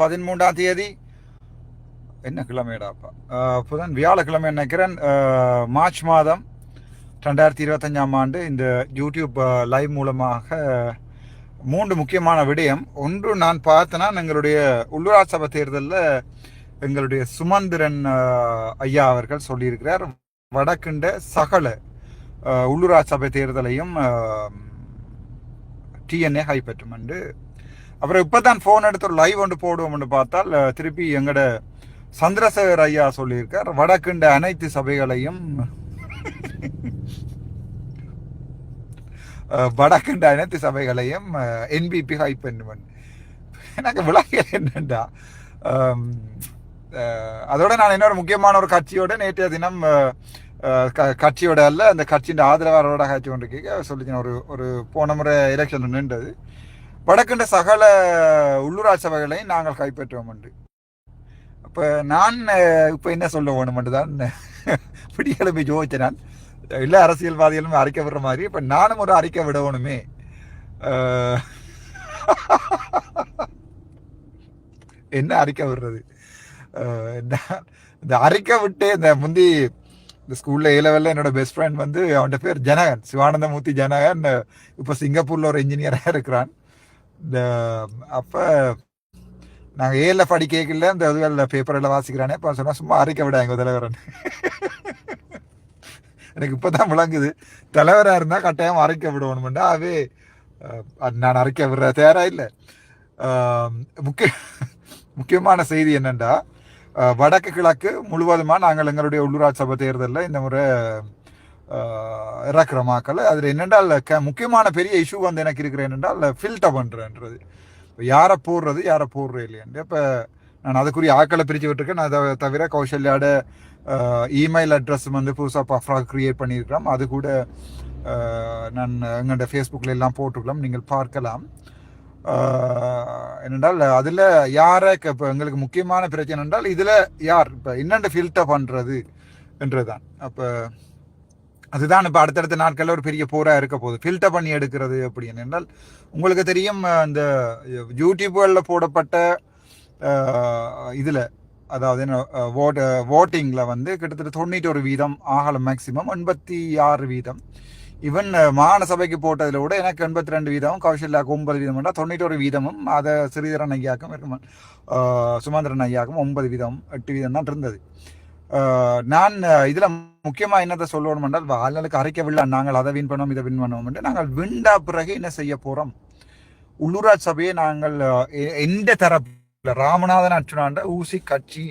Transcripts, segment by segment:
பதிமூன்றாம் தேதி. என்ன கிழமைடாப்பா புதன் வியாழக்கிழமை நினைக்கிறேன். மார்ச் மாதம் ரெண்டாயிரத்தி இருபத்தஞ்சாம் ஆண்டு இந்த யூடியூப் லைவ் மூலமாக மூன்று முக்கியமான விடயம். ஒன்று நான் பார்த்தேன்னா எங்களுடைய உள்ளூராட்சி சபை தேர்தலில் எங்களுடைய சுமந்திரன் ஐயா அவர்கள் சொல்லியிருக்கிறார். வடக்குண்ட சகல உள்ளூராட்சி சபை தேர்தலையும் டிஎன்ஏ கைப்பற்றும் என்று அப்புறம் இப்போ தான் ஃபோன் எடுத்து ஒரு லைவ் ஒன்று போடுவோம்னு பார்த்தால் திருப்பி எங்கட சந்திரசேகர் ஐயா சொல்லியிருக்கார் வடக்குண்ட அனைத்து சபைகளையும் வடக்குண்ட அனைத்து சபைகளையும் என்பிபி ஹைப் பண்ணுவன். எனக்கு விளக்கல் என்னண்டா? அதோட நான் இன்னொரு முக்கியமான ஒரு கட்சியோட நேற்றைய தினம் கட்சியோட அல்ல அந்த கட்சியின் ஆதரவாளரோட கட்சி ஒன்று கேட்க சொல்லிச்சேன் ஒரு ஒரு போன முறை எலெக்ஷன் நின்றது. வடக்கின்ற சகல உள்ளூராட்சி சபைகளையும் நாங்கள் கைப்பற்றுவோம் என்று. அப்போ நான் இப்போ என்ன சொல்ல வேணும் தான் பிடிக்கிழமை ஜோதிச்ச நான் எல்லா அரசியல்வாதிகளும் அறிக்கை விடுற மாதிரி. இப்போ நானும் ஒரு அறிக்கை விடணுமே என்ன அறிக்கை விடுறது? இந்த அறிக்கை விட்டு இந்த முந்தி இந்த ஸ்கூலில் ஏ லெவலில் என்னோட பெஸ்ட் ஃப்ரெண்ட் வந்து அவன்கிட்ட பேர் ஜனகன். சிவானந்தமூர்த்தி ஜனகன். இப்போ சிங்கப்பூரில் ஒரு இன்ஜினியராக இருக்கிறான். இந்த அப்போ நாங்கள் ஏல கேட்கல இந்த இதுகளில் பேப்பரில் வாசிக்கிறானே இப்போ சொன்னால் சும்மா அரைக்க விட எங்கள் தலைவரன். எனக்கு இப்போ தான் விளங்குது. தலைவராக இருந்தால் கட்டாயம் அரைக்க விடணும்டா அவே அது நான் அரைக்க விடுற தயாரா இல்லை. முக்கிய முக்கியமான செய்தி என்னென்னா வடக்கு கிழக்கு முழுவதுமாக நாங்கள் எங்களுடைய உள்ளூராட்சி சபை தேர்தலில் இந்த முறை இறக்குற மாக்களை. அதில் என்னென்றால் க முக்கியமான பெரிய இஷ்யூ வந்து எனக்கு இருக்கிற என்னென்றால் ஃபில்டர் பண்ணுறேன்றது இப்போ யாரை போடுறது யாரை போடுறது இல்லையாண்டு இப்போ நான் அதுக்குரிய ஆக்களை பிரித்து விட்டுருக்கேன். அதை தவிர கௌசல்யாட இமெயில் அட்ரஸ் வந்து புதுசாக பஃப்ராக க்ரியேட் பண்ணியிருக்கிறோம். அது கூட நான் எங்கள்கிட்ட ஃபேஸ்புக்கில் எல்லாம் போட்டிருக்கலாம் நீங்கள் பார்க்கலாம். என்னென்றால் அதில் யாரை இப்போ எங்களுக்கு முக்கியமான பிரச்சனை என்றால் இதில் யார் இப்போ என்னென்ன ஃபில்டர் பண்ணுறது என்றதுதான். அப்போ அதுதான் இப்போ அடுத்தடுத்த நாட்களில் ஒரு பெரிய போராக இருக்க போகுது. ஃபில்டர் பண்ணி எடுக்கிறது அப்படின்னு என்றால் உங்களுக்கு தெரியும் அந்த இந்த யூடியூப்களில் போடப்பட்ட இதில் அதாவது என்ன ஓட் ஓட்டிங்கில் வந்து கிட்டத்தட்ட தொண்ணூற்றொரு வீதம் ஆகலை மேக்சிமம் எண்பத்தி ஆறு வீதம். ஈவன் மாகாண சபைக்கு போட்டதில் கூட எனக்கு எண்பத்தி ரெண்டு வீதமும் கௌசல்யாவுக்கு ஒன்பது வீதம் தொண்ணூற்றொரு வீதமும் அதை ஸ்ரீதரன் ஐயாக்கும் இருக்கும் சுமந்திரன் ஐயாக்கும் ஒன்பது வீதம் எட்டு வீதம் தான் இருந்தது. நான் இதில் முக்கியமாக என்னத்தை சொல்லணும் என்றால் ஆளுநருக்கு அரைக்கவில்லை நாங்கள் அதை வின் பண்ணோம் இதை வின் பண்ணோம் என்று நாங்கள் விண்டா பிறகு என்ன செய்ய போகிறோம் உள்ளூராட்சி சபையை நாங்கள் எந்த தரப்புல ராமநாதன் அச்சுனாண்ட ஊசி கட்சி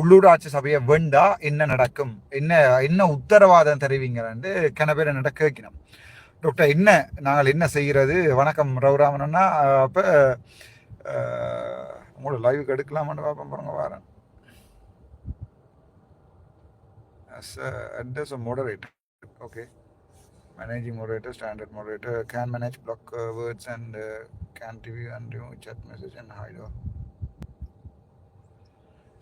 உள்ளூராட்சி சபையை வேண்டா என்ன நடக்கும்? என்ன என்ன உத்தரவாதம் தெரிவிங்கன்னு கன பேர் என்னட்ட கேட்கணும் டாக்டர் என்ன நாங்கள் என்ன செய்கிறது? வணக்கம் ரவுராமன்னா அப்போ உங்களோட லைவுக்கு எடுக்கலாமான்னு பார்ப்போம் பாருங்க வரேன். As a, and as a moderator. Okay, managing moderator, standard moderator can manage block uh, words and uh, can TV and remove chat message and hide all.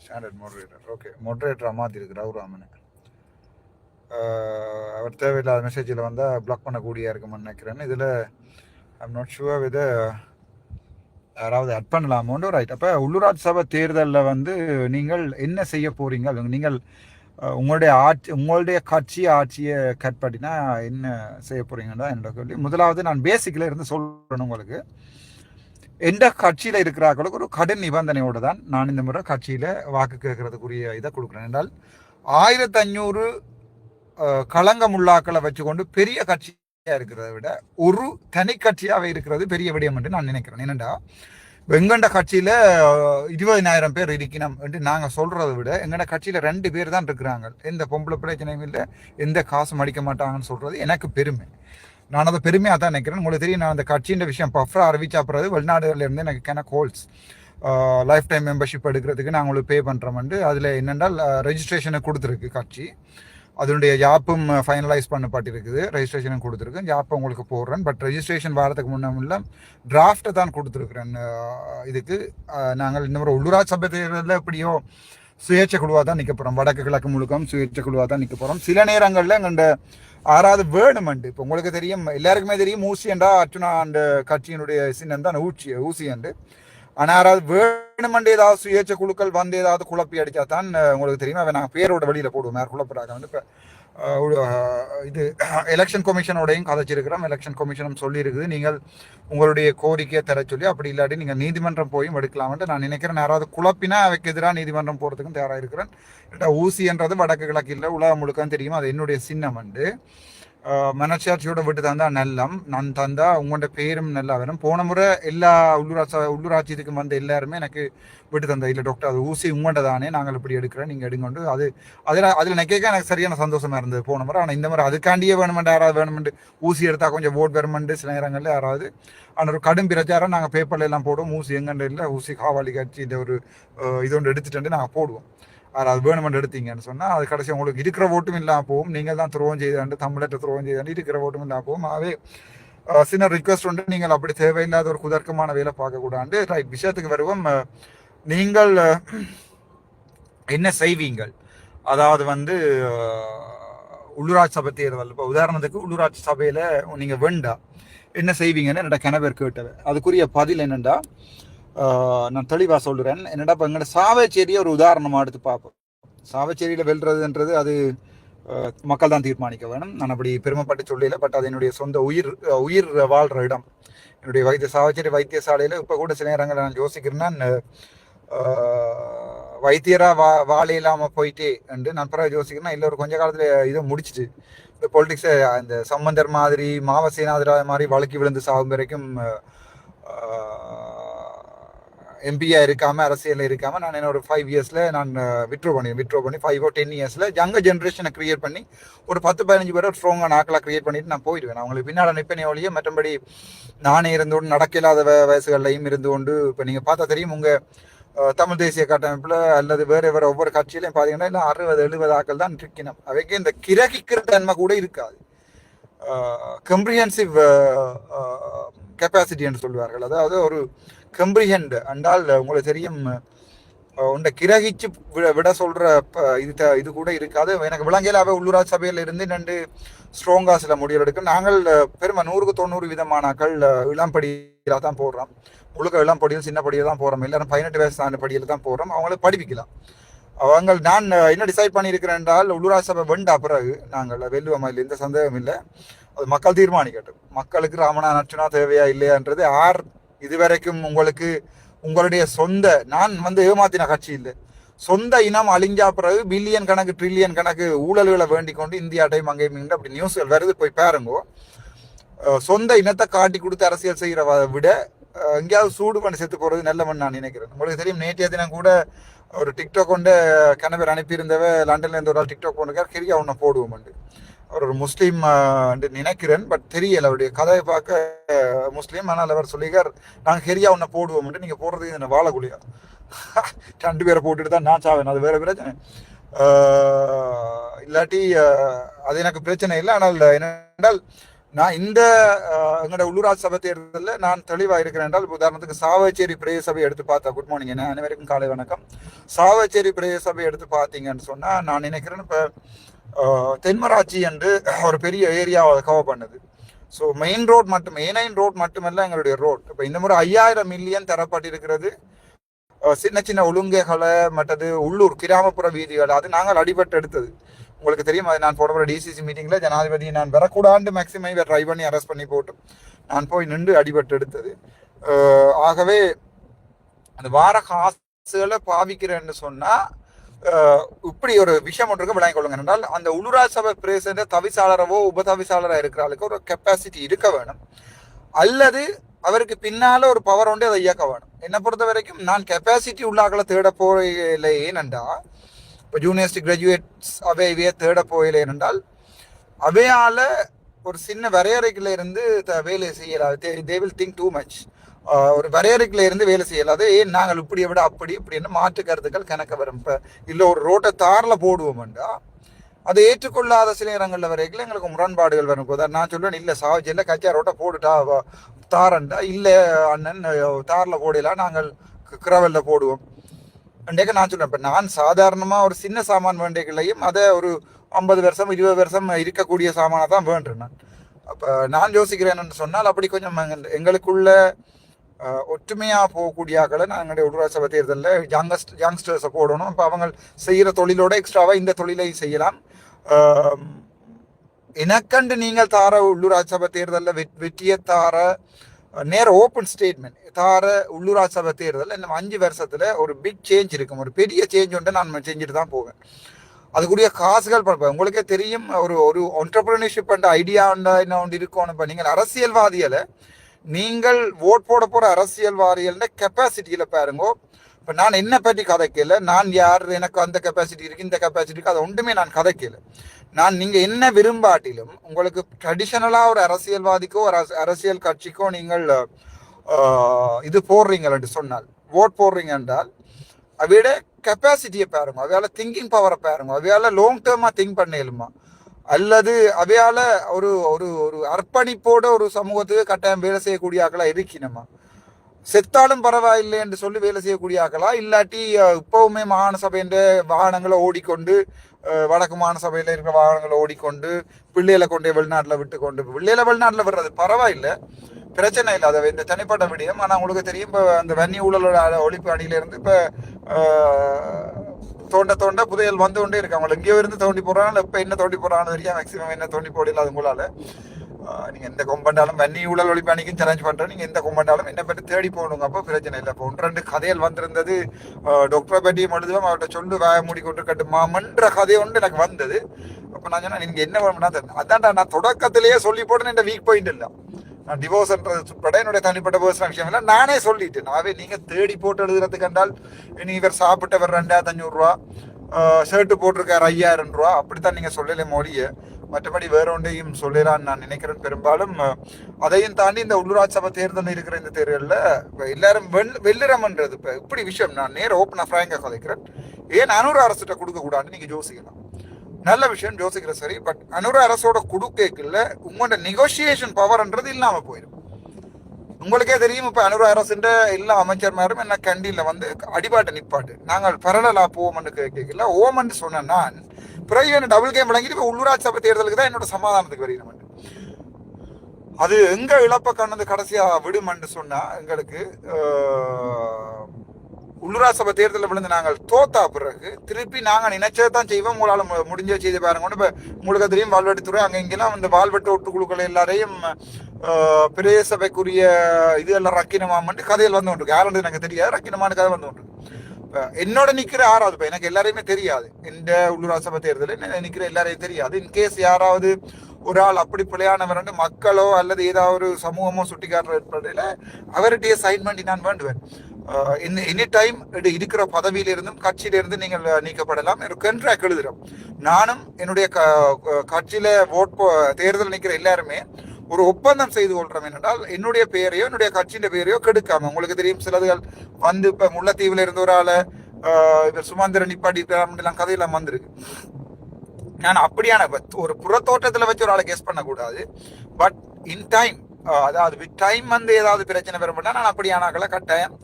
Standard moderator okay மாடரேட்டராக மாற்றிருக்கு ரவுராமன் அவர் தேவையில்லாத மெசேஜில் வந்தால் ப்ளாக் பண்ணக்கூடியா இருக்குமான்னு நினைக்கிறேன்னு இதில் I'm not sure வித யாராவது அட் பண்ணலாமோன்னு ரைட் அப்போ உள்ளூராட்சி சபை தேர்தலில் வந்து நீங்கள் என்ன செய்ய போகிறீங்க நீங்கள் உங்களுடைய ஆட்சி உங்களுடைய கட்சி ஆட்சியை கட்படினா என்ன செய்ய போறீங்கன்னா என்னோட கேள்வி. முதலாவது நான் பேசிக்கில் இருந்து சொல்லணும் உங்களுக்கு. எந்த கட்சியில் இருக்கிறார்களுக்கு ஒரு கடன் நிபந்தனையோடு தான் நான் இந்த முறை கட்சியில் வாக்கு கேட்கறதுக்குரிய இதை கொடுக்குறேன். என்றால் ஆயிரத்தி ஐநூறு களங்கமுள்ளாக்களை வச்சுக்கொண்டு பெரிய கட்சியாக இருக்கிறத விட ஒரு தனி கட்சியாகவே இருக்கிறது பெரிய விடயம் என்று நான் நினைக்கிறேன். எங்கண்ட கட்சியில் இருபதினாயிரம் பேர் இருக்கணும் என்று நாங்கள் சொல்கிறத விட எங்கட கட்சியில் ரெண்டு பேர் தான் இருக்கிறாங்க. எந்த பொம்பளை பிரச்சனையும் இல்லை எந்த காசும் அடிக்க மாட்டாங்கன்னு சொல்கிறது எனக்கு பெருமை. நான் அதை பெருமையாக தான் நினைக்கிறேன். உங்களுக்கு தெரியும் நான் அந்த கட்சியின் விஷயம் பஃப்ரா அறிவிச்சாப்புறது வெளிநாடுகள்லேருந்து எனக்கு கென கோல்ஸ் லைஃப் டைம் மெம்பர்ஷிப் எடுக்கிறதுக்கு நான் உங்களுக்கு பே பண்ணுறோம்ண்டு அதில் என்னென்றால் ரெஜிஸ்ட்ரேஷனை கொடுத்துருக்கு கட்சி. அதனுடைய யாப்பும் ஃபைனலைஸ் பண்ணப்பட்டிருக்குது ரெஜிஸ்ட்ரேஷனும் கொடுத்துருக்கேன். யாப்பை உங்களுக்கு போடுறேன். பட் ரெஜிஸ்ட்ரேஷன் வாரத்துக்கு முன்னமில்ல டிராஃப்டை தான் கொடுத்துருக்குறேன். இதுக்கு நாங்கள் இன்னொரு உள்ளூராட்சி சபை தேர்தலில் எப்படியோ சுயேட்சை குழுவாக தான் நிற்க போகிறோம் வடக்கு கிழக்கு முழுக்கம் சுயேட்சை குழுவாக தான் நிற்க போகிறோம் சில நேரங்களில் எங்கள்ட ஆறாவது வேணுமெண்டு இப்போ உங்களுக்கு தெரியும் எல்லாருக்குமே தெரியும் ஊசி என்றா அர்ச்சுனா அந்த கட்சியினுடைய சின்னம் தான் ஊச்சி ஊசி என்று ஆனால் யாராவது வேணுமெண்டு ஏதாவது சுயேட்சை குழுக்கள் வந்து ஏதாவது குழப்பி அடித்தா தான் உங்களுக்கு தெரியும். அவன் நாங்கள் பேரோட வழியில் போடுவோம் யார் குழப்பறாங்க வந்து. இப்போ இது எலெக்ஷன் கமிஷனோடையும் கதைச்சிருக்கிறோம். எலெக்ஷன் கமிஷனும் சொல்லியிருக்குது. நீங்கள் உங்களுடைய கோரிக்கையை தர சொல்லி அப்படி இல்லாட்டி நீங்கள் நீதிமன்றம் போயும் எடுக்கலாம்ட்டு நான் நினைக்கிறேன். யாராவது குழப்பினா அவைக்கு எதிராக நீதிமன்றம் போகிறதுக்கும் தயாராக இருக்கிறேன். ஏன்டா ஊசின்றது வடக்கு கிழக்கு இல்லை உலகம் முழுக்கம் தெரியும். அது என்னுடைய சின்னம் வந்து மனசாட்சியோட விட்டு தந்தா நல்லம். நான் தந்தா உங்களோட பேரும் நல்லா வரும். போன முறை எல்லா உள்ளூராட்சி உள்ளூராட்சி இதுக்கு வந்த எல்லாருமே எனக்கு விட்டு தந்த. இல்லை டாக்டர் அது ஊசி உங்கள்கிட்ட தானே நாங்கள் இப்படி எடுக்கிறோம் நீங்கள் எடுங்கொண்டு அது அதில் அதில் நான் கேட்க எனக்கு சரியான சந்தோஷமா இருந்தது போன முறை. ஆனால் இந்த முறை அதுக்காண்டியே வேணுமெண்ட் யாராவது வேணுமெண்டு ஊசி எடுத்தா கொஞ்சம் ஓட் வருமெண்டு சில நேரங்களில் யாராவது. ஆனால் ஒரு கடும் பிரச்சாரம். நாங்கள் பேப்பர்ல எல்லாம் போடுவோம். ஊசி எங்கண்டு இல்லை ஊசி காவாலி கட்சி இந்த ஒரு இது ஒன்று எடுத்துட்டு நாங்கள் போடுவோம். யாராவது வேணுமெண்டு எடுத்தீங்கன்னு சொன்னால் அது கடைசி உங்களுக்கு இருக்கிற ஓட்டும் இல்லாமல் போகும். நீங்கள் தான் துரோகம் செய்தாண்டு தமிழற்ற துரோகம் செய்தாண்டு இருக்கிற ஓட்டும் இல்லாமல் போகும். ஆகவே சின்ன ரிக்வஸ்ட் உண்டு. நீங்கள் அப்படி தேவையில்லாத ஒரு குதர்க்கமான வேலை பார்க்கக்கூடாது ரைட் விஷயத்துக்கு வருவோம். நீங்கள் என்ன செய்வீங்கள்? அதாவது வந்து உள்ளூராட்சி சபை தேர்தல். இப்போ உதாரணத்துக்கு உள்ளூராட்சி சபையில் நீங்கள் வேண்டா. என்ன செய்வீங்கன்னு என்னோட கிணவர் கேட்டவன் அதுக்குரிய பதில் என்னென்னா நான் தெளிவாக சொல்கிறேன் என்னடா இப்போ எங்களோட சாவச்சேரியை ஒரு உதாரணமாக எடுத்து பார்ப்போம். சாவச்சேரியில் வெல்றதுன்றது அது மக்கள் தான் தீர்மானிக்க வேணும். நான் அப்படி பெருமைப்பட்டு சொல்லல பட் அது என்னுடைய சொந்த உயிர் உயிர் வாழ்ற இடம். என்னுடைய வைத்திய சாவச்சேரி வைத்தியசாலையில் இப்போ கூட சில நேரங்களில் நான் யோசிக்கிறேன்னா வைத்தியராக வா வாழை இல்லாமல் போயிட்டே என்று நான் பிறகு யோசிக்கிறேன்னா இல்லை ஒரு கொஞ்ச காலத்தில் இதை முடிச்சிட்டு இந்த பொலிட்டிக்ஸை அந்த சம்பந்தர் மாதிரி மாவசேனாதிரா மாதிரி வழக்கி விழுந்து சாகும் வரைக்கும் எம்பியா இருக்காம அரசியலில் இருக்காம நான் என்னோட ஃபைவ் இயர்ஸ்ல நான் விட்ரோ பண்ணி விட்ரோ பண்ணி ஃபைவ் ஓ டென் இயர்ஸ்ல யங்க ஜென்ரேஷனை கிரியேட் பண்ணி ஒரு பத்து பதினஞ்சு பேரை ஸ்ட்ராங்காக நாக்களாக கிரியேட் பண்ணிட்டு நான் போயிடுவேன். அவங்களுக்கு பின்னால் நிற்பனே ஒழிய மற்றபடி நானே இருந்து கொண்டு நடக்க இல்லாத வ- வயசுகள்லையும் இருந்து கொண்டு இப்போ நீங்கள் பார்த்தா தெரியும் உங்கள் தமிழ் தேசிய கட்டமைப்பில் அல்லது வேறு வேறு ஒவ்வொரு கட்சியிலையும் பார்த்தீங்கன்னா இல்லை அறுபது எழுபது ஆக்கள் தான் இருக்கணும் அவைக்கு இந்த கிரகிக்கிற தன்மை கூட இருக்காது. கம்ப்ரிஹென்சிவ் கெப்பாசிட்டி என்று சொல்வார்கள். அதாவது ஒரு கம்ப்ரிஹெண்ட் என்றால் உங்களுக்கு தெரியும் உண்டை உன்னை கிரகிச்சு விட- விட சொல்கிற ப- இது த- இது கூட இருக்காது. எனக்கு விலங்கையிலாவே உள்ளூராட்சி சபையில் இருந்து நண்டு ஸ்ட்ராங்காக சில முடிவுகள் எடுக்கும் நாங்கள் uh, பெருமை நூறுக்கு தொண்ணூறு விதமானாக்கள் அஹ், தான் போடுறோம் முழுக்க இளம்படியில் சின்ன படியில் தான் போகிறோம் எல்லாரும் பதினெட்டு வயசு தாண்டி படியில் தான் போகிறோம் அவங்கள படிப்பிக்கலாம். அவங்க நான் என்ன டிசைட் பண்ணியிருக்கிறேன் என்றால் உள்ளூராட்சி சபை வெண்டா பிறகு நாங்கள் வெல்லுவோமா எந்த சந்தேகம் இல்லை. அது மக்கள் தீர்மானிக்கட்டும். மக்களுக்கு ராமனா நச்சுனா தேவையா இல்லையான்றது யார் இதுவரைக்கும் உங்களுக்கு உங்களுடைய சொந்த நான் வந்து ஏமாத்தின கட்சி இல்லை. சொந்த இனம் அழிஞ்சா பிறகு பில்லியன் கணக்கு ட்ரில்லியன் கணக்கு ஊழல்களை வேண்டிக் கொண்டு இந்தியா டைம் அங்கேயும் இங்கே அப்படி நியூஸ்கள் வருது போய் பாருங்கோ. சொந்த இனத்தை காட்டி கொடுத்து அரசியல் செய்கிற விட எங்கேயாவது சூடு பண்ணி செத்து போகிறது நல்லவன் நான் நினைக்கிறேன். உங்களுக்கு தெரியும் நேற்றைய தினம் கூட ஒரு டிக்டாக் கொண்டு கணவர் அனுப்பியிருந்தவ லண்டன்ல இருந்து ஒரு ஆள் டிக்டாக் கொண்டு கிரியா ஒன்று போடுவோம் அவர் ஒரு முஸ்லீம் என்று நினைக்கிறேன். பட் தெரியல அவருடைய கதையை பார்க்க முஸ்லீம். ஆனால் அவர் சொல்லிக்கார் நாங்கள் ஹெரியா ஒன்று போடுவோம் நீங்கள் போடுறது என்ன வாழக்குழியா? ரெண்டு பேரை போட்டுட்டு தான் நான் சாவேன். அது வேற பிரச்சனை. இல்லாட்டி அது எனக்கு பிரச்சனை இல்லை. ஆனால் என்னென்றால் நான் இந்த எங்களோட உள்ளூராட்சி சபை தேர்தலில் நான் தெளிவாக இருக்கிறேன் என்றால் உதாரணத்துக்கு சாவச்சேரி பிரதேச சபை எடுத்து பார்த்தா குட் மார்னிங் என்ன? அனைவருக்கும் காலை வணக்கம். சாவச்சேரி பிரதேச சபை எடுத்து பார்த்தீங்கன்னு சொன்னால் நான் நினைக்கிறேன் இப்போ தென்மராட்சி என்று ஒரு பெரிய ஏரியாவை கவர் பண்ணுது. ஸோ மெயின் ரோட் மட்டும் மெயினைன் ரோட் மட்டுமல்ல எங்களுடைய ரோட் இப்போ இந்த முறை ஐயாயிரம் மில்லியன் தரப்பட்டிருக்கிறது. சின்ன சின்ன ஒழுங்குகளை மற்றது உள்ளூர் கிராமப்புற வீதிகள் அது நாங்கள் அடிபட்டு எடுத்தது. உங்களுக்கு தெரியும் அது நான் போட டிசிசி மீட்டிங்கில் ஜனாதிபதி நான் வரக்கூடாண்டு மேக்சிமம் இவர் ட்ரை பண்ணி அரெஸ்ட் பண்ணி போட்டு நான் போய் நின்று அடிபட்டு எடுத்தது. ஆகவே அந்த வார காசுகளை பாவிக்கிறேன்னு சொன்னால் இப்படி ஒரு விஷயம் ஒன்று இருக்கு விளங்கிக் கொள்ளுங்க. என்றால் அந்த உள்ளூராட்சி சபை பிரேசிடென்ட் தவிசாளரவோ உபதவிசாளரோ இருக்கிற ஆளுக்கு ஒரு கெப்பாசிட்டி இருக்க வேணும். அல்லது அவருக்கு பின்னால ஒரு பவர் உண்டு அதை இயக்க வேணும். என்னை பொறுத்த வரைக்கும் நான் கெப்பாசிட்டி உள்ளாக்களை தேட போகல ஏனென்றா இப்போ யூனிவர்சிட்டி கிராஜுவேட்ஸ் அவை இவையே தேட போகல ஏனென்றால் அவையால் ஒரு சின்ன வரையறைக்குள்ள இருந்து த- வேலை செய்யலாது they will think too much ஒரு வரையறைக்குள்ள இருந்து வேலை செய்யலாது. ஏன் நாங்கள் இப்படியை விட அப்படி இப்படின்னு மாற்று கருத்துக்கள் கணக்க வரும். இப்போ இல்லை ஒரு ரோட்டை தாரில் போடுவோம்டா அதை ஏற்றுக்கொள்ளாத சில இடங்களில் வரைக்கும் எங்களுக்கு முரண்பாடுகள் வரும். போது நான் சொல்லுவேன் இல்லை சாவச்சியில் கச்சா ரோட்டை போட்டுட்டா தாரண்டா இல்லை அண்ணன் தாரில் போடலாம் நாங்கள் கிரவலில் போடுவோம். அண்டேக்க நான் சொல்லுவேன் இப்போ நான் சாதாரணமாக ஒரு சின்ன சாமான் வேண்டியங்களையும் அதை ஒரு ஐம்பது வருஷம் இருபது வருஷம் இருக்கக்கூடிய சாமானை தான் வேண்டுறேன் நான். அப்போ நான் யோசிக்கிறேன்னு சொன்னால் அப்படி கொஞ்சம் எங்களுக்குள்ள ஒற்றுமையாக போகக்கூடிய ஆக்களை நாங்களுடைய உள்ளூராட்சி சபை தேர்தலில் யங்கஸ்ட் யங்ஸ்டர்ஸை போடணும். அப்போ அவங்க செய்கிற தொழிலோட எக்ஸ்ட்ராவாக இந்த தொழிலை செய்யலாம். எனக்கண்டு நீங்கள் தார உள்ளூராட்சி சபை தேர்தலில் வெட் வெற்றியை தார நேர ஓப்பன் ஸ்டேட்மெண்ட் தார உள்ளூராட்சி சபை தேர்தல் இன்னும் அஞ்சு வருஷத்தில் ஒரு பிக் சேஞ்ச் இருக்கும். ஒரு பெரிய சேஞ்ச் ஒன்று நான் செஞ்சுட்டு தான் போவேன். அதுக்குரிய காசுகள் பார்ப்பேன் உங்களுக்கே தெரியும். ஒரு ஒரு ஒன்டர்பிரினர்ஷிப் அண்ட் ஐடியா என்ன ஒன்று இருக்கணும். இப்போ நீங்கள் அரசியல்வாதியில் நீங்கள் ஓட் போட போற அரசியல்வாதிகள கெப்பாசிட்டியில பாருங்க. இப்போ நான் என்ன பற்றி கதைக்கல நான் யார்? எனக்கு அந்த கெப்பாசிட்டி இருக்கு இந்த கெப்பாசிட்டி இருக்கு அதை ஒன்றுமே நான் கதைக்கல நான் நீங்க என்ன விரும்பாட்டிலும் உங்களுக்கு ட்ரெடிஷனலா ஒரு அரசியல்வாதிக்கோ ஒரு அரசியல் கட்சிக்கோ நீங்கள் இது இது போடுறீங்கன்னு சொன்னால் ஓட் போடுறீங்க என்றால் அவையோட கெப்பாசிட்டியை பாருங்க. அவையால திங்கிங் பவரை பாருங்க. அவையால லாங் டேர்மா திங்க் பண்ணலுமா அல்லது அவையால ஒரு ஒரு ஒரு அர்ப்பணிப்போட ஒரு சமூகத்துக்கு கட்டாயம் வேலை செய்யக்கூடிய ஆக்களா இருக்கணுமா செத்தாலும் பரவாயில்லை என்று சொல்லி வேலை செய்யக்கூடிய ஆக்களா? இல்லாட்டி இப்பவுமே மாகாண சபைன்ற வாகனங்களை ஓடிக்கொண்டு வடக்கு மாகாண சபையில இருக்கிற வாகனங்களை ஓடிக்கொண்டு பிள்ளைகளை கொண்டு வெளிநாட்டுல விட்டு கொண்டு பிள்ளைகளை வெளிநாட்டுல விடுறது பரவாயில்லை. பிரச்சனை இல்லை. அதை இந்த தனிப்பட்ட விடயம். ஆனால் உங்களுக்கு தெரியும் இப்போ அந்த வன்னி ஊழலோட ஒழிப்பு அணியிலேருந்து இப்போ தோண்ட தோண்ட புதையல் வந்து கொண்டே இருக்கு. அவங்களை எங்கேயோ இருந்து தோண்டி போடுறாங்க இப்போ என்ன தோண்டி போடுறாங்கன்னு வரைக்கும் மேக்சிமம் என்ன தோண்டி போடல அது உங்களால. எந்த கொம்பண்டாலும் வன்னி ஊழல் ஒழிப்பு அணிக்கும் சேலஞ்ச் பண்ணுறோம் நீங்கள் எந்த கொம்பண்டாலும் என்ன பற்றி தேடி போகணுங்க. அப்போ பிரச்சனை இல்லை. இப்போ ஒன்று ரெண்டு கதைகள் வந்திருந்தது. டாக்டர் டாக்டரை எழுதுவோம் அவர்கிட்ட சொல்லு வாய மூடி கொண்டு கட்டு மாமன்ற கதை ஒன்று எனக்கு வந்தது. அப்போ நான் சொன்னேன் நீங்கள் என்ன வேணும்னா அதான்டா நான் தொடக்கத்திலேயே சொல்லி போட்டேன்னு இந்த வீக் பாயிண்ட் இல்லை. நான் டிவோர்ஸ்ன்றது உட்பட என்னுடைய தனிப்பட்ட பர்சனல் விஷயம் இல்லை நானே சொல்லிட்டேன். நாவே நீங்க தேடி போட்டு எழுதுறது கண்டால் இனி இவர் சாப்பிட்டவர் ரெண்டாயிரத்தி அஞ்சூறு ரூபா போட்டிருக்கார் போட்டிருக்காரு ஐயாயிரம் ரூபா அப்படித்தான் நீங்க சொல்லலை மொழியை. மற்றபடி வேற ஒன்றையும் சொல்லலாம்னு நான் நினைக்கிறேன். பெரும்பாலும் அதையும் தாண்டி இந்த உள்ளூராட்சி சபை தேர்தல் இருக்கிற இந்த தேர்தலில் இப்போ எல்லாரும் வெல் வெள்ளிரமன்றது இப்போ இப்படி விஷயம்? நான் நேர ஓப்பனாக ஃப்ராங்காக கதைக்கிறேன். ஏன் அனுர அரசுகிட்ட கொடுக்கக்கூடாதுன்னு நீங்கள் யோசிக்கலாம். நல்ல விஷயம் யோசிக்கிற சரி பட் அனுர அரசோட குடுக்கேக்குள்ள உங்களோட நெகோசியேஷன் பவர்ன்றது இல்லாம போயிடும் உங்களுக்கே தெரியும் இப்ப அனுர அரசுன்ற எல்லா அமைச்சர்மாரும் என்ன கண்டியில வந்து அடிபாட்டை நிப்பாட்டு. நாங்கள் பரலலா போவோம்னு கேட்கல ஓமன்னு சொன்ன நான் பிறகு என்ன டபுள் கேம் விளங்கிட்டு இப்ப உள்ளூராட்சி சபை தேர்தலுக்கு தான் என்னோட சமாதானத்துக்கு வருகிறேன் அது எங்க இழப்ப கண்ணது கடைசியா விடுமன்னு சொன்னா எங்களுக்கு உள்ளூராசபை சபை தேர்தலில் விழுந்து நாங்கள் தோத்தா பிறகு திருப்பி நாங்கள் நினைச்சதை தான் செய்வோம். உங்களால் மு- முடிஞ்ச செய்து பாருங்க. இப்போ உங்களுக்கு தெரியும் வால்வெட்டுத்துறை அங்கே இங்கெல்லாம் இந்த வால்வெட்டு ஒட்டுக்குழுக்கள் எல்லாரையும் ஆஹ், பிரதேச சபைக்குரிய இது எல்லாம் ரக்கினமாமன்ட்டு கதையில் வந்து கொண்டு யாருன்றது எனக்கு தெரியாது. ரக்கினமான கதை வந்து கொண்டு இப்ப என்னோட நிற்கிற ஆறாவது இப்போ எனக்கு எல்லாரையுமே தெரியாது. இந்த உள்ளூராசபை சபை தேர்தலில் நிற்கிற எல்லாரையும் தெரியாது. இன்கேஸ் யாராவது ஒரு ஆள் அப்படி பிள்ளையானவர் வந்து மக்களோ அல்லது ஏதாவது ஒரு சமூகமோ சுட்டிக்காட்டுற ஏற்படையில அவர்கிட்டயே சைன் பண்ணி நான் வேண்டுவேன். எனி டைம் இருக்கிற பதவியிலிருந்தும் கட்சியிலிருந்து நீங்கள் நீக்கப்படலாம் கண்ட்ராக்ட் எழுதுறோம். நானும் என்னுடைய க- கட்சியில ஓட் போ தேர்தல் நிற்கிற எல்லாருமே ஒரு ஒப்பந்தம் செய்து கொள்றோம் என்னென்றால் என்னுடைய பெயரையோ என்னுடைய கட்சியின் பெயரையோ கெடுக்காம உங்களுக்கு தெரியும் சிலதுகள் வந்து இப்ப முல்லைத்தீவில் இருந்த ஒரு ஆளை இவர் சுமந்திரன் நிப்பாட்டி எல்லாம் கதையெல்லாம் வந்திருக்கு. நான் அப்படியான ஒரு புறத்தோட்டத்துல வச்சு ஒரு ஆளை கெஸ் பண்ணக்கூடாது. பட் இன் டைம் அதாவது வித் டைம் வந்து ஏதாவது பிரச்சனை வரும்னா நான் அப்படியானாக்களை கட்டாயம்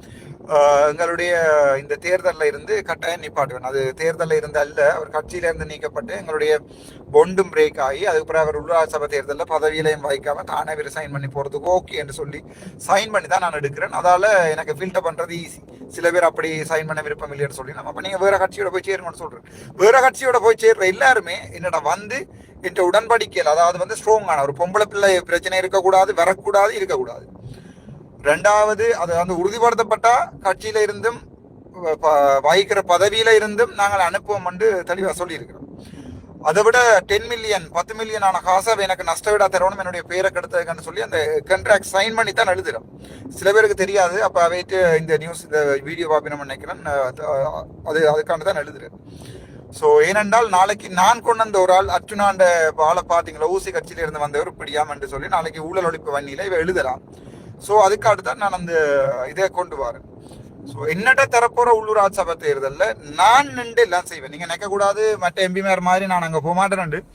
எங்களுடைய இந்த தேர்தலில் இருந்து கட்டாயம் நிப்பாட்டுவேன். அது தேர்தலில் இருந்து அல்ல அவர் கட்சியிலேருந்து நீக்கப்பட்டு எங்களுடைய பொண்டும் பிரேக் ஆகி அதுக்கப்புறம் அவர் உள்ளாட்சி சபை தேர்தலில் பதவியிலையும் வைக்காம தானே சைன் பண்ணி போகிறதுக்கு ஓகே என்று சொல்லி சைன் பண்ணி தான் நான் எடுக்கிறேன். அதால் எனக்கு ஃபில்டர் பண்ணுறது ஈஸி சில பேர் அப்படி சைன் பண்ண விருப்பம் இல்லைன்னு சொல்லி நம்ம அப்போ நீங்கள் வேற கட்சியோட போய் சேருங்கன்னு சொல்கிறேன் வேறு கட்சியோட போய் சேர்ற எல்லாருமே என்னோட வந்து என்ற உடன்படிக்கையில் அதாவது வந்து ஸ்ட்ராங்கான ஒரு பொம்பளை பிள்ளை பிரச்சனை இருக்கக்கூடாது வரக்கூடாது இருக்கக்கூடாது. ரெண்டாவது அது வந்து உறுதிப்படுத்தப்பட்டா கட்சியில இருந்தும் ப- வகிக்கிற பதவியில இருந்தும் நாங்கள் அனுப்புவோம் என்று தெளிவா சொல்லியிருக்கிறோம். அதை விட டென் மில்லியன் பத்து மில்லியன் ஆன காசை எனக்கு நஷ்ட விடா தரணும் என்னுடைய பேரை கெடுத்ததுன்னு சொல்லி அந்த கண்ட்ராக்ட் சைன் பண்ணி தான் எழுதுறோம். சில பேருக்கு தெரியாது அப்ப அவைட்டு இந்த நியூஸ் இந்த வீடியோ பார்ப்பேன் நினைக்கிறேன். அது அதுக்கான தான் எழுதுறேன். ஸோ ஏனென்றால் நாளைக்கு நான் கொண்டு வந்த ஒரு ஆள் அர்ச்சுனாண்ட ஆளை பார்த்தீங்களா? ஊசி கட்சியில இருந்து வந்தவர் பிடியாம என்று சொல்லி நாளைக்கு ஊழல் ஒழிப்பு வன்னியில இவ எழுதலாம் ஸோ அதுக்காக தான் நான் அந்த இதை கொண்டு வரேன். ஸோ என்னட்ட தரப்போற உள்ளூராட்சி சபை தேர்தலில் நான் நின்று எல்லாம் செய்வேன். நீங்கள் நினைக்கக்கூடாது மற்ற எம்பிமார் மாதிரி நான் அங்கே போக மாட்டேன்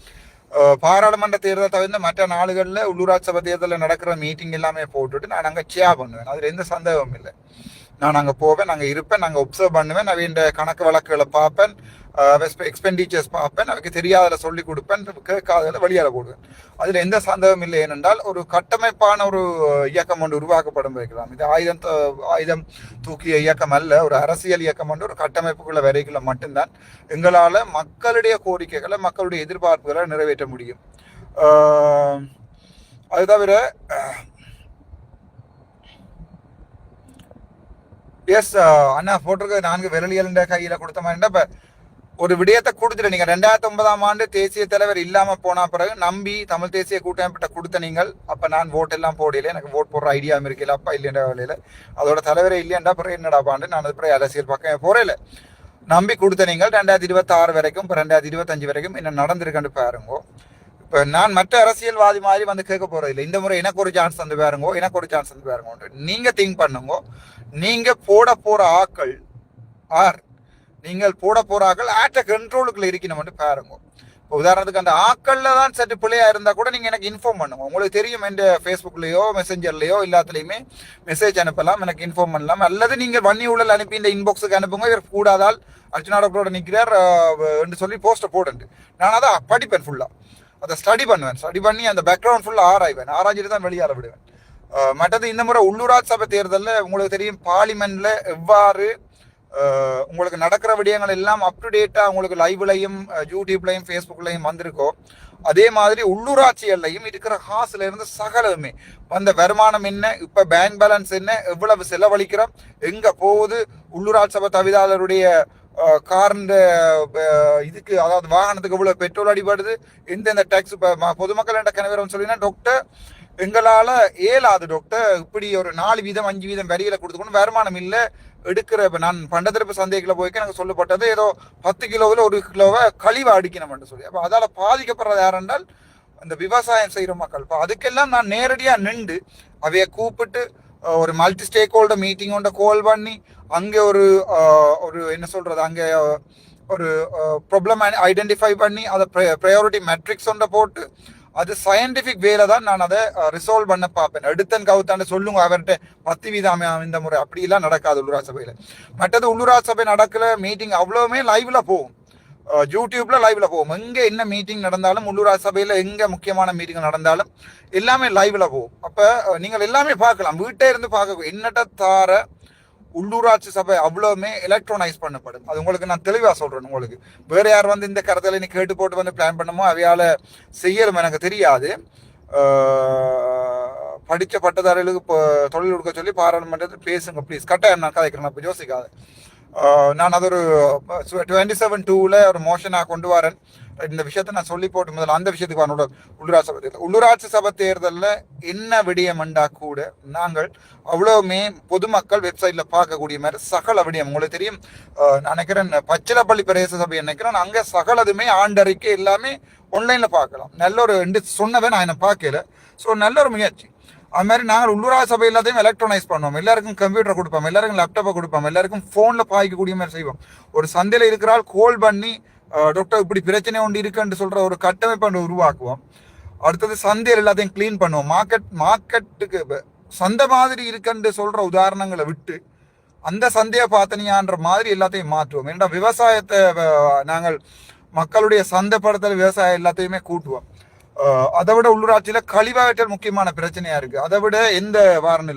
பாராளுமன்ற தேர்தல் தவிர்த்து மற்ற நாடுகளில் உள்ளூராட்சி சபை தேர்தலில் நடக்கிற மீட்டிங் எல்லாமே போட்டுட்டு நான் அங்கே சியா பண்ணுவேன். அதில் எந்த சந்தேகமும் இல்லை. நான் அங்கே போவேன் நாங்கள் இருப்பேன் நாங்கள் ஒப்சர்வ் பண்ணுவேன் அவையின் கணக்கு வழக்குகளை பார்ப்பேன் எக்ஸ்பெண்டிச்சர்ஸ் பார்ப்பேன் அவருக்கு தெரியாதல சொல்லி கொடுப்பேன் கேட்காததில் வெளியால போடுவேன். அதில் எந்த சந்தேகம் இல்லை ஏனென்றால் ஒரு கட்டமைப்பான ஒரு இயக்கம் ஒன்று உருவாக்கப்படும் வைக்கலாம் இது ஆயுதம் ஆயுதம் தூக்கிய இயக்கம் அல்ல ஒரு அரசியல் இயக்கம் ஒன்று ஒரு கட்டமைப்புக்குள்ள வரைக்குள்ள மட்டும்தான். எங்களால் மக்களுடைய கோரிக்கைகளை மக்களுடைய எதிர்பார்ப்புகளை நிறைவேற்ற முடியும். அது தவிர எஸ் uh, அண்ணா போட்டிருக்க நான்கு விரலியல் கையில கொடுத்த மாதிரி இப்ப ஒரு விடயத்தை கொடுத்துட்டு நீங்க ரெண்டாயிரத்தி ஒன்பதாம் ஆண்டு தேசிய தலைவர் இல்லாம போன பிறகு நம்பி தமிழ் தேசிய கூட்டமைப்பிட்ட கொடுத்த நீங்கள் அப்ப நான் ஓட் எல்லாம் போடல எனக்கு ஓட் போடுற ஐடியா இருக்கல அப்பா இல்லைன்ற வேலையில. அதோட தலைவரே இல்லையண்டா பிறகு என்னடா பாண்டு நான் அது பிறகு அரசியல் பக்கம் போறேல நம்பி கொடுத்த நீங்கள் ரெண்டாயிரத்தி இருபத்தி ஆறு வரைக்கும் இப்போ ரெண்டாயிரத்தி இருபத்தஞ்சு வரைக்கும் என்ன நடந்திருக்குன்னு பாருங்க. இப்போ நான் மற்ற அரசியல்வாதி மாதிரி வந்து கேட்க போறது இல்லை இந்த முறை எனக்கு ஒரு சான்ஸ் வந்து பாருங்கோ எனக்கு ஒரு சான்ஸ் வந்து பாருங்க நீங்க திங்க் பண்ணுங்க. நீங்க போட போற ஆக்கள் ஆர் நீங்கள் போட போற ஆக்கள் ஆட்ட கண்ட்ரோலுக்குள்ள இருக்கணும் பாருங்க. இப்போ உதாரணத்துக்கு அந்த ஆக்கள்ல தான் சற்று பிள்ளையா இருந்தா கூட நீங்க எனக்கு இன்ஃபார்ம் பண்ணுங்க. உங்களுக்கு தெரியும் எந்த ஃபேஸ்புக்லயோ மெசஞ்சர்லயோ எல்லாத்துலயுமே மெசேஜ் அனுப்பலாம் எனக்கு இன்ஃபார்ம் பண்ணலாம். அல்லது நீங்க வன்னி உள்ள அனுப்பி இந்த இன்பாக்ஸுக்கு அனுப்புங்க. இவர் கூடாதால் அர்ச்சனா டாக்டரோட நிற்கிறார் என்று சொல்லி போஸ்ட்டை போடுண்டு. நான் அதை படிப்பேன் ஃபுல்லா அதை ஸ்டடி பண்ணுவேன். ஸ்டடி பண்ணி அந்த பேக்ரவுண்ட் ஃபுல்லாக ஆராய்வேன். ஆராய்ச்சிட்டு தான் வெளியாற விடுவேன். மற்றது இந்த முறை உள்ளூராட்சி சபை தேர்தலில் உங்களுக்கு தெரியும் பார்லிமெண்ட்ல எவ்வாறு உங்களுக்கு நடக்கிற விடயங்கள் எல்லாம் அப் டு டேட்டாக உங்களுக்கு லைவ்லையும் யூடியூப்லையும் ஃபேஸ்புக்லையும் வந்திருக்கோ அதே மாதிரி உள்ளூராட்சிகள்லையும் இருக்கிற காசுல இருந்து சகலமே. வந்த வருமானம் என்ன இப்போ பேங்க் பேலன்ஸ் என்ன எவ்வளவு செலவழிக்கிறோம் எங்கே போகுது உள்ளூராட்சி சபை தவிதாளருடைய கார்ன்ற இதுக்கு அதாவது வாகனத்துக்கு இவ்வளோ பெட்ரோல் அடிபடுது எந்தெந்த டேக்ஸ் இப்போ பொதுமக்கள் என்ற கணவரம் சொல்லினா டாக்டர் எங்களால் ஏலாது டாக்டர் இப்படி ஒரு நாலு வீதம் அஞ்சு வீதம் வரியில கொடுத்துக்கணும் வருமானம் இல்லை எடுக்கிற இப்போ நான் பண்டத்திருப்பு சந்தைக்குள்ள போய்க்க எனக்கு சொல்லப்பட்டது ஏதோ பத்து கிலோவில் ஒரு கிலோவை கழிவை அடிக்கணும்னு சொல்லி. அப்போ அதால் பாதிக்கப்படுறது யாரென்றால் அந்த விவசாயம் செய்கிற மக்கள். இப்போ அதுக்கெல்லாம் நான் நேரடியாக நின்று அவைய கூப்பிட்டு ஒரு மல்டி ஸ்டேக் ஹோல்டர் மீட்டிங் ஒன்றை கால் பண்ணி அங்கே ஒரு ஒரு என்ன சொல்றது அங்கே ஒரு ப்ராப்ளம் ஐடென்டிஃபை பண்ணி அதை ப்ரையாரிட்டி மெட்ரிக்ஸ் ஒன்றை போட்டு அது சயின்டிஃபிக் வேல தான் நான் அதை ரிசால்வ் பண்ண பார்ப்பேன். எடுத்தன் கவுத்தாண்டு சொல்லுங்க அவர்கிட்ட பத்து வீதம் இந்த முறை அப்படிலாம் நடக்காது உள்ளூராட்சி சபையில். மற்றது உள்ளூராட்சி சபை நடக்கிற மீட்டிங் அவ்வளோவுமே லைவ்ல போகும். யூடியூப்ல லைவ்ல போகும். எங்க என்ன மீட்டிங் நடந்தாலும் உள்ளூராட்சி சபையில எங்க முக்கியமான மீட்டிங் நடந்தாலும் எல்லாமே லைவ்ல போகும். அப்ப நீங்கள் எல்லாமே பார்க்கலாம். வீட்டே இருந்து பார்க்க என்னட்ட தார உள்ளூராட்சி சபை அவ்வளவுமே எலக்ட்ரானைஸ் பண்ணப்படும். அது உங்களுக்கு நான் தெளிவா சொல்றேன் உங்களுக்கு. வேற யார் வந்து இந்த கருத்தில் நீ கேட்டு போட்டு வந்து பிளான் பண்ணுமோ அவையால செய்யலும் எனக்கு தெரியாது. படித்த படிச்ச பட்டதாரிகளுக்கு இப்போ தொழில் கொடுக்க சொல்லி பாராளுமன்றத்தில் பேசுங்க ப்ளீஸ் கட்டாயம் நான் கதைக்கிறேன் இப்போ யோசிக்காது. நான் அது ஒரு டுவெண்ட்டி செவன் டூவில் ஒரு மோஷனாக கொண்டு வரேன். இந்த விஷயத்தை நான் சொல்லி போட்டு முதல்ல அந்த விஷயத்துக்கு வரணும். உள்ளூராட்சி சபை தேர்தல். உள்ளூராட்சி சபை தேர்தலில் என்ன விடயம்ண்டா கூட நாங்கள் அவ்வளவுமே பொதுமக்கள் வெப்சைட்ல பார்க்கக்கூடிய மாதிரி சகல விடயம். உங்களுக்கு தெரியும் நான் நினைக்கிறேன் பச்சிலப்பள்ளி பிரதேச சபை நினைக்கிறேன். அங்கே சகலதுமே ஆண்டறிக்கை எல்லாமே ஆன்லைனில் பார்க்கலாம். நல்ல ஒரு ரெண்டு சொன்னவே நான் என்ன பார்க்கல. ஸோ நல்ல ஒரு முயற்சி. அது மாதிரி நாங்கள் உள்ளூராட்சி சபை எல்லாத்தையும் எலக்ட்ரானைஸ் பண்ணுவோம். எல்லாருக்கும் கம்ப்யூட்டர் கொடுப்போம் எல்லாருக்கும் லேப்டாப்பை கொடுப்போம் எல்லாருக்கும் ஃபோனில் பாய்க்கக்கூடிய மாதிரி செய்வோம். ஒரு சந்தையில் இருக்கிறால் கோல் பண்ணி டாக்டர் இப்படி பிரச்சனை ஒன்று இருக்குன்னு சொல்கிற ஒரு கட்டமைப்பை ஒன்று உருவாக்குவோம். அடுத்தது சந்தையில் எல்லாத்தையும் க்ளீன் பண்ணுவோம். மார்க்கெட் மார்க்கெட்டுக்கு சந்தை மாதிரி இருக்குன்னு சொல்கிற உதாரணங்களை விட்டு அந்த சந்தையை பார்த்தனியான்ற மாதிரி எல்லாத்தையும் மாற்றுவோம். ஏன்னா விவசாயத்தை நாங்கள் மக்களுடைய சந்தைப்படுத்தல் விவசாயம் எல்லாத்தையுமே கூட்டுவோம். அதை விட உள்ளூராட்சியில் கழிவாற்றல் முக்கியமான பிரச்சனையாக இருக்குது அதை விட எந்த வாரம்